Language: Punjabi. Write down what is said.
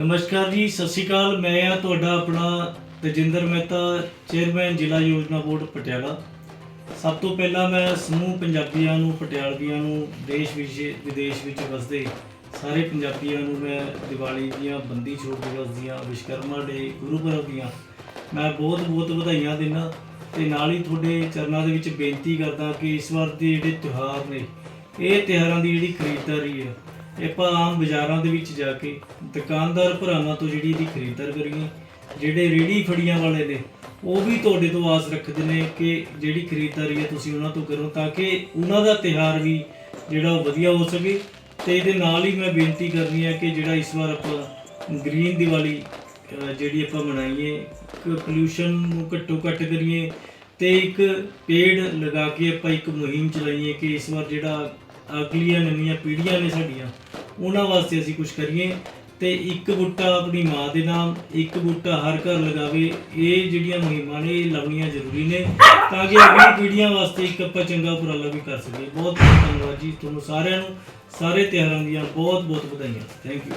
ਨਮਸਕਾਰ ਜੀ, ਸਤਿ ਸ਼੍ਰੀ ਅਕਾਲ। ਮੈਂ ਆ ਤੁਹਾਡਾ ਆਪਣਾ ਤਜਿੰਦਰ ਮਹਿਤਾ, ਚੇਅਰਮੈਨ, ਜ਼ਿਲ੍ਹਾ ਯੋਜਨਾ ਬੋਰਡ, ਪਟਿਆਲਾ। ਸਭ ਤੋਂ ਪਹਿਲਾਂ ਮੈਂ ਸਮੂਹ ਪੰਜਾਬੀਆਂ ਨੂੰ, ਪਟਿਆਲਵੀਆਂ ਨੂੰ, ਦੇਸ਼ ਵਿੱਚ ਵਿਦੇਸ਼ ਵਿੱਚ ਵਸਦੇ ਸਾਰੇ ਪੰਜਾਬੀਆਂ ਨੂੰ ਮੈਂ ਦੀਵਾਲੀ ਦੀਆਂ ਬੰਦੀ ਛੋੜ ਦਿਵਸ ਦੀਆਂ ਵਿਸ਼ਕਰਮਾ ਡੇ, ਗੁਰੂ ਪੁਰਬ ਦੀਆਂ, ਮੈਂ ਬਹੁਤ ਬਹੁਤ ਵਧਾਈਆਂ ਦਿੰਦਾ ਤੇ ਨਾਲ ਹੀ ਤੁਹਾਡੇ ਚਰਨਾਂ ਦੇ ਵਿੱਚ ਬੇਨਤੀ ਕਰਦਾ ਕਿ ਇਸ ਵਾਰ ਦੇ ਜਿਹੜੇ ਤਿਉਹਾਰ ਨੇ, ਇਹ ਤਿਉਹਾਰਾਂ ਦੀ ਜਿਹੜੀ ਖਰੀਦਦਾਰੀ ਹੈ ਇਹ ਆਪਾਂ ਆਮ ਬਾਜ਼ਾਰਾਂ ਦੇ ਵਿੱਚ ਜਾ ਕੇ ਦੁਕਾਨਦਾਰ ਭਰਾਵਾਂ ਤੋਂ ਜਿਹੜੀ ਇਹਦੀ ਖਰੀਦਦਾਰ ਕਰੀਏ, ਜਿਹੜੇ ਰੇੜੀ ਫੜੀਆਂ ਵਾਲੇ ਨੇ, ਉਹ ਵੀ ਤੁਹਾਡੇ ਤੋਂ ਆਸ ਰੱਖਦੇ ਨੇ ਕਿ ਜਿਹੜੀ ਖਰੀਦਦਾਰੀ ਹੈ ਤੁਸੀਂ ਉਹਨਾਂ ਤੋਂ ਕਰੋ ਤਾਂ ਕਿ ਉਹਨਾਂ ਦਾ ਤਿਉਹਾਰ ਵੀ ਜਿਹੜਾ ਉਹ ਵਧੀਆ ਹੋ ਸਕੇ। ਤੇ ਇਹਦੇ ਨਾਲ ਹੀ ਮੈਂ ਬੇਨਤੀ ਕਰਨੀ ਹੈ ਕਿ ਜਿਹੜਾ ਇਸ ਵਾਰ ਆਪਾਂ ਗ੍ਰੀਨ ਦੀਵਾਲੀ ਜਿਹੜੀ ਆਪਾਂ ਮਨਾਈਏ ਪੋਲੂਸ਼ਨ ਨੂੰ ਘੱਟੋ ਘੱਟ ਕਰੀਏ ਤੇ ਇੱਕ ਪੇੜ ਲਗਾ ਕੇ ਆਪਾਂ ਇੱਕ ਮੁਹਿੰਮ ਚਲਾਈਏ ਕਿ ਇਸ ਵਾਰ ਜਿਹੜਾ ਅਗਲੀਆਂ ਨਵੀਆਂ ਪੀੜ੍ਹੀਆਂ ਨੇ ਸਾਡੀਆਂ, ਉਹਨਾਂ ਵਾਸਤੇ ਅਸੀਂ ਕੁਝ ਕਰੀਏ। ਤੇ ਇੱਕ ਬੂਟਾ ਆਪਣੀ ਮਾਂ ਦੇ ਨਾਮ, ਇੱਕ ਬੂਟਾ ਹਰ ਘਰ ਲਗਾਵੇ, ਇਹ ਜਿਹੜੀਆਂ ਮੁਹਿੰਮਾਂ ਨੇ, ਇਹ ਲਾਉਣੀਆਂ ਜ਼ਰੂਰੀ ਨੇ, ਤਾਂ ਕਿ ਅਗਲੀ ਪੀੜ੍ਹੀਆਂ ਵਾਸਤੇ ਇੱਕ ਆਪਾਂ ਚੰਗਾ ਉਪਰਾਲਾ ਵੀ ਕਰ ਸਕੀਏ। ਬਹੁਤ ਬਹੁਤ ਧੰਨਵਾਦ ਜੀ ਤੁਹਾਨੂੰ ਸਾਰਿਆਂ ਨੂੰ, ਸਾਰੇ ਤਿਉਹਾਰਾਂ ਦੀਆਂ ਬਹੁਤ ਬਹੁਤ ਵਧਾਈਆਂ। Thank you